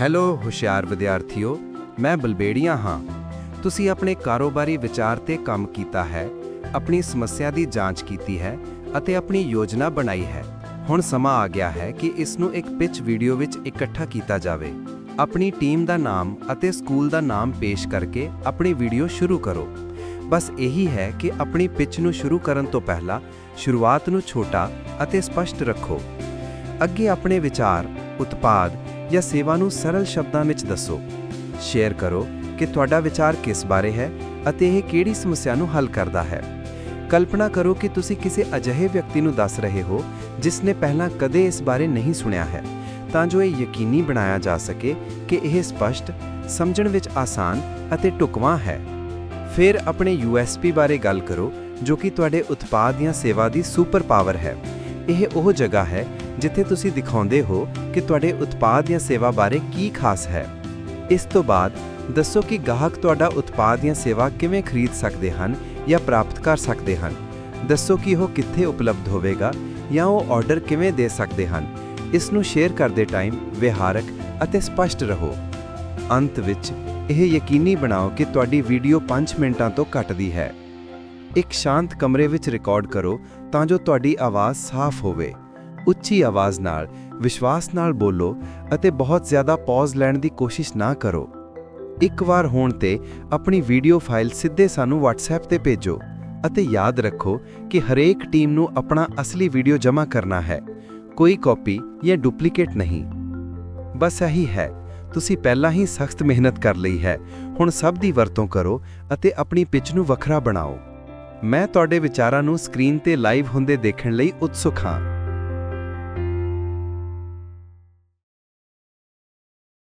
Hello, ਹੁਸ਼ਿਆਰ ਵਿਦਿਆਰਥੀਓ, ਮੈਂ ਬਲਬੇੜੀਆ ਹਾਂ। ਤੁਸੀਂ ਆਪਣੇ ਕਾਰੋਬਾਰੀ ਵਿਚਾਰ ਤੇ ਕੰਮ ਕੀਤਾ ਹੈ, ਆਪਣੀ ਸਮੱਸਿਆ ਦੀ ਜਾਂਚ ਕੀਤੀ ਹੈ ਅਤੇ ਆਪਣੀ ਯੋਜਨਾ ਬਣਾਈ ਹੈ। ਹੁਣ ਸਮਾਂ ਆ ਗਿਆ ਹੈ ਕਿ ਇਸ ਨੂੰ ਇੱਕ ਪਿਚ ਵੀਡੀਓ ਵਿੱਚ ਇਕੱਠਾ ਕੀਤਾ ਜਾਵੇ। ਆਪਣੀ ਟੀਮ ਦਾ ਨਾਮ ਅਤੇ ਸਕੂਲ ਦਾ ਨਾਮ ਪੇਸ਼ ਕਰਕੇ ਆਪਣੀ ਵੀਡੀਓ ਸ਼ੁਰੂ ਕਰੋ। ਬਸ ਇਹੀ ਹੈ ਕਿ ਆਪਣੀ ਪਿਚ ਨੂੰ ਸ਼ੁਰੂ ਕਰਨ ਤੋਂ ਪਹਿਲਾਂ ਸ਼ੁਰੂਆਤ ਨੂੰ ਛੋਟਾ ਅਤੇ ਸਪਸ਼ਟ ਰੱਖੋ। ਅੱਗੇ ਆਪਣੇ ਵਿਚਾਰ, ਉਤਪਾਦ ਜਾਂ ਸੇਵਾ ਨੂੰ ਸਰਲ ਸ਼ਬਦਾਂ ਵਿੱਚ ਦੱਸੋ। ਸ਼ੇਅਰ ਕਰੋ ਕਿ ਤੁਹਾਡਾ ਵਿਚਾਰ ਕਿਸ ਬਾਰੇ ਹੈ ਅਤੇ ਇਹ ਕਿਹੜੀ ਸਮੱਸਿਆ ਨੂੰ ਹੱਲ ਕਰਦਾ ਹੈ। ਕਲਪਨਾ ਕਰੋ ਕਿ ਤੁਸੀਂ ਕਿਸੇ ਅਜਿਹੇ ਵਿਅਕਤੀ ਨੂੰ ਦੱਸ ਰਹੇ ਹੋ ਜਿਸ ਨੇ ਪਹਿਲਾਂ ਕਦੇ ਇਸ ਬਾਰੇ ਨਹੀਂ ਸੁਣਿਆ ਹੈ। ਤਾਂ ਜੋ ਇਹ ਯਕੀਨੀ ਬਣਾਇਆ ਜਾ ਸਕੇ ਕਿ ਇਹ ਸਪਸ਼ਟ, ਸਮਝਣ ਵਿੱਚ ਆਸਾਨ ਅਤੇ ਢੁਕਵਾਂ ਹੈ। ਫਿਰ ਆਪਣੇ USP ਬਾਰੇ ਗੱਲ ਕਰੋ ਜੋ ਕਿ ਤੁਹਾਡੇ ਉਤਪਾਦ ਜਾਂ ਸੇਵਾ ਦੀ ਸੁਪਰ ਪਾਵਰ ਹੈ। ਇਹ ਉਹ ਜਗ੍ਹਾ ਹੈ ਜਿੱਥੇ ਤੁਸੀਂ ਦਿਖਾਉਂਦੇ ਹੋ ਕਿ ਤੁਹਾਡੇ ਉਤਪਾਦ ਜਾਂ ਸੇਵਾ ਬਾਰੇ ਕੀ ਖਾਸ ਹੈ। ਇਸ ਤੋਂ ਬਾਅਦ, ਦੱਸੋ ਕਿ ਗਾਹਕ ਤੁਹਾਡਾ ਉਤਪਾਦ ਜਾਂ ਸੇਵਾ ਕਿਵੇਂ ਖਰੀਦ ਸਕਦੇ ਹਨ ਜਾਂ ਪ੍ਰਾਪਤ ਕਰ ਸਕਦੇ ਹਨ। ਦੱਸੋ ਕਿ ਉਹ ਕਿੱਥੇ ਉਪਲਬਧ ਹੋਵੇਗਾ ਜਾਂ ਉਹ ਆਰਡਰ ਕਿਵੇਂ ਦੇ ਸਕਦੇ ਹਨ। ਇਸ ਨੂੰ ਸ਼ੇਅਰ ਕਰਦੇ ਟਾਈਮ ਵਿਹਾਰਕ ਅਤੇ ਸਪਸ਼ਟ ਰਹੋ। ਅੰਤ ਵਿੱਚ, ਇਹ ਯਕੀਨੀ ਬਣਾਓ ਕਿ ਤੁਹਾਡੀ ਵੀਡੀਓ 5 ਮਿੰਟਾਂ ਤੋਂ ਘੱਟ ਦੀ ਹੈ। ਇੱਕ ਸ਼ਾਂਤ ਕਮਰੇ ਵਿੱਚ ਰਿਕਾਰਡ ਕਰੋ ਤਾਂ ਜੋ ਤੁਹਾਡੀ ਆਵਾਜ਼ ਸਾਫ਼ ਹੋਵੇ। ਉੱਚੀ ਆਵਾਜ਼ ਨਾਲ, ਵਿਸ਼ਵਾਸ ਨਾਲ ਬੋਲੋ ਅਤੇ ਬਹੁਤ ਜ਼ਿਆਦਾ ਪੌਜ਼ ਲੈਣ ਦੀ ਕੋਸ਼ਿਸ਼ ਨਾ ਕਰੋ। ਇੱਕ ਵਾਰ ਹੋਣ ਤੇ ਆਪਣੀ ਵੀਡੀਓ ਫਾਈਲ ਸਿੱਧੇ ਸਾਨੂੰ WhatsApp ਤੇ ਭੇਜੋ ਅਤੇ ਯਾਦ ਰੱਖੋ ਕਿ ਹਰੇਕ ਟੀਮ ਨੂੰ ਆਪਣਾ ਅਸਲੀ ਵੀਡੀਓ ਜਮ੍ਹਾਂ ਕਰਨਾ ਹੈ, ਕੋਈ ਕਾਪੀ ਜਾਂ ਡੁਪਲੀਕੇਟ ਨਹੀਂ। ਬਸ ਇਹੀ ਹੈ, ਤੁਸੀਂ ਪਹਿਲਾਂ ਹੀ ਸਖਤ ਮਿਹਨਤ ਕਰ ਲਈ ਹੈ, ਹੁਣ ਸਭ ਦੀ ਵਰਤੋਂ ਕਰੋ ਅਤੇ ਆਪਣੀ ਪਿਚ ਨੂੰ ਵੱਖਰਾ ਬਣਾਓ। ਮੈਂ ਤੁਹਾਡੇ ਵਿਚਾਰਾਂ ਨੂੰ ਸਕਰੀਨ ਤੇ ਲਾਈਵ ਹੁੰਦੇ ਦੇਖਣ ਲਈ ਉਤਸੁਕ ਹਾਂ।